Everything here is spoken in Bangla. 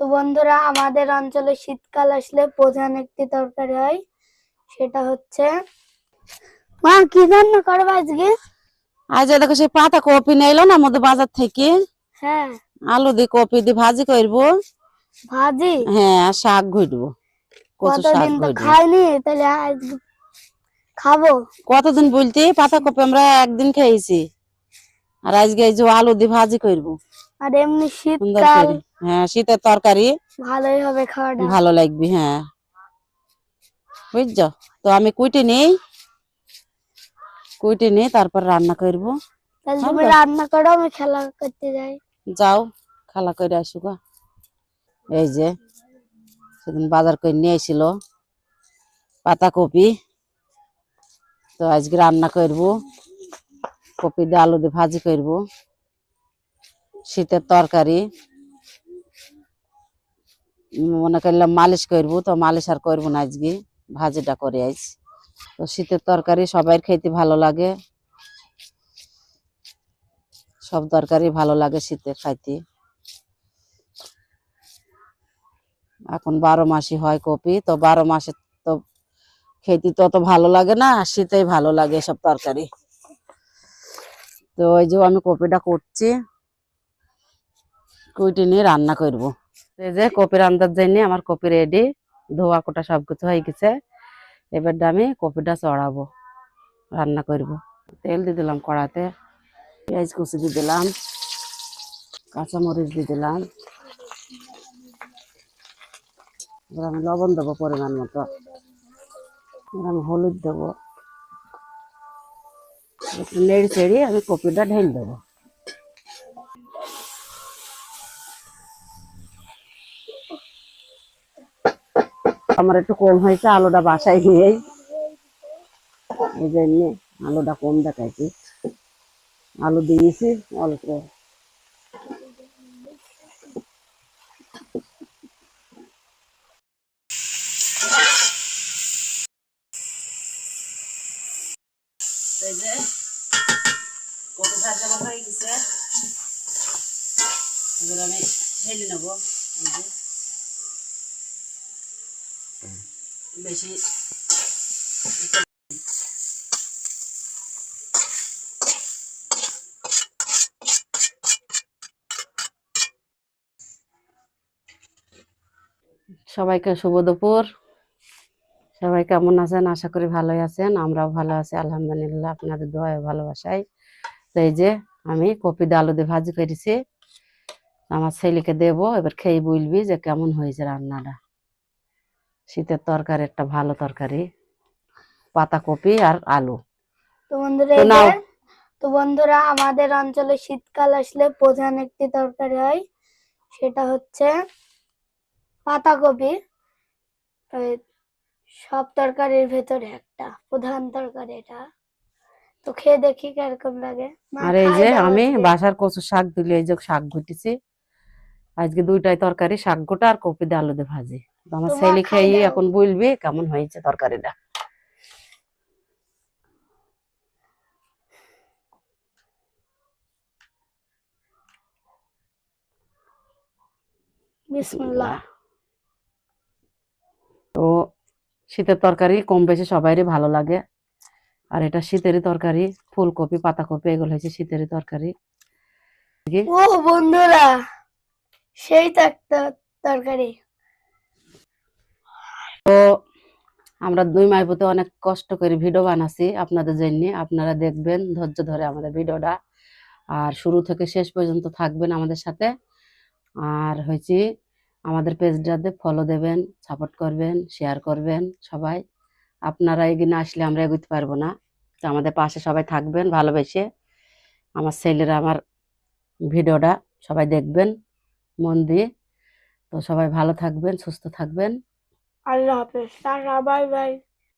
তো বন্ধুরা আমাদের অঞ্চলে শীতকাল আসলে প্রধান একটি তরকারি হয় সেটা হচ্ছে মা কি রান্না করব আজকে? আজ দেখো সেই পাতা কপি নিলো না আমাদের বাজার থেকে। হ্যাঁ। আলু দিয়ে কপি দিয়ে ভাজি করব। ভাজি? হ্যাঁ আর শাক ঘুটবো। কচু শাক কতদিন তো ঘুটবো। খাইনি তাহলে আজকে খাব? কতদিন বলতে পাতা কপি আমরা একদিন খেয়েছি। আর আজকে এই যে আলু দিয়ে ভাজি করব। আর এমনি শীতকাল হ্যাঁ শীতের তরকারি ভালোই হবে খাওয়াটা। ভালো লাগবে হ্যাঁ। বুঝছ? তো আমি কুইটে নেই কুইটে নিয়ে তারপর রান্না করব। তাহলে তুমি রান্না করো আমি খেলা করতে যাই। যাও খালা করে আসুক এই যে সেদিন বাজার করে নিয়ে এসেছিল পাতা কপি তো আজকে রান্না করব কপি দিয়ে আলু দিয়ে ভাজি করব। শীতের তরকারি। মনে করলাম মালিশ করব, তো মালিশ আর করব না আজকে, ভাজিটা করে আইস তো শীতের তরকারি সবাই খেতে ভালো লাগে। সব তরকারি ভালো লাগে শীতে খাইতে। এখন বারো মাসই হয় কপি, তো বারো মাসে তো খেতে তো অত ভালো লাগে না শীতেই ভালো লাগে সব তরকারি। তো ওই যে আমি কপিটা করছি। কুইটি নিয়ে রান্না করব। এই যে কপি রান্নার জন্য আমার কপি রেডি ধোয়া কোটা সব কিছু হয়ে গেছে। এবার আমি কপিটা চড়াবো, রান্না করব। তেল দিয়ে দিলাম কড়াতে পেঁয়াজ কুচি দিয়ে দিলাম, কাঁচামরিচ দিয়ে দিলাম। এবার আমি লবণ দেবো পরিমাণ মতো। এবার আমি হলুদ দেবো। নেড়ে চেড়ে আমি কপিটা ঢেলে দেবো। আমার একটু কম হয়েছে, আলুটা বাসায় নিয়েই। এই জন্যে আলুটা কম দেখাইছি। আলু দিয়েছি, অল্প। হয়ে গেছে। আমি ঢেলে নেব। বেশি সবাইকে শুভ দুপুর। সবাই কেমন আছেন? আশা করি ভালোই আছেন। আমরাও ভালো আছি, আলহামদুলিল্লাহ, আপনাদের দোয়ায় ভালোবাসাই তো এই যে আমি কপি দিয়ে আলু দিয়ে ভাজি করেছি। আমার ছেলেকে দেবো, এবার খেয়ে বলবি যে কেমন হয়েছে রান্নাটা। শীতের তরকারি একটা ভালো তরকারি পাতা কপি আর আলু। তো বন্ধুরা তো বন্ধুরা আমাদের অঞ্চলে শীতকাল আসলে প্রধান একটি তরকারি হয় সেটা হচ্ছে পাতাকপি। সব তরকারির ভেতরে একটা প্রধান তরকারি এটা। তো খেয়ে দেখি কীরকম লাগে। আর এই যে আমি বাসার কচু শাক দিলে এই যে শাক ঘুটেছি আজকে দুইটাই তরকারি শাক গোটা আর কপি দিয়ে আলু দিয়ে ভাজি। আমার ছেলে খাই খেয়ে এখন বলবি কেমন হয়েছে তরকারিটা। তো শীতের তরকারি কম বেশি সবারই ভালো লাগে। আর এটা শীতেরই তরকারি ফুলকপি পাতাকপি এগুলো হয়েছে শীতেরই তরকারি। ও বন্ধুরা সেই তরকারি তো আমরা দুই মাইপুতে অনেক কষ্ট করে ভিডিও বানাচ্ছি আপনাদের জন্য। আপনারা দেখবেন, ধৈর্য ধরে আমাদের ভিডিওটা আর শুরু থেকে শেষ পর্যন্ত থাকবেন আমাদের সাথে। আর হয়েছি, আমাদের পেজটাতে ফলো দেবেন সাপোর্ট করবেন শেয়ার করবেন সবাই। আপনারা এগিয়ে না আসলে আমরা এগোতে পারব না। তো আমাদের পাশে সবাই থাকবেন, ভালোবেসে। আমার ছেলেরা আমার ভিডিওটা সবাই দেখবেন, মন দিয়ে। তো সবাই ভালো থাকবেন, সুস্থ থাকবেন। अल्लाह हाफिज़। Bye bye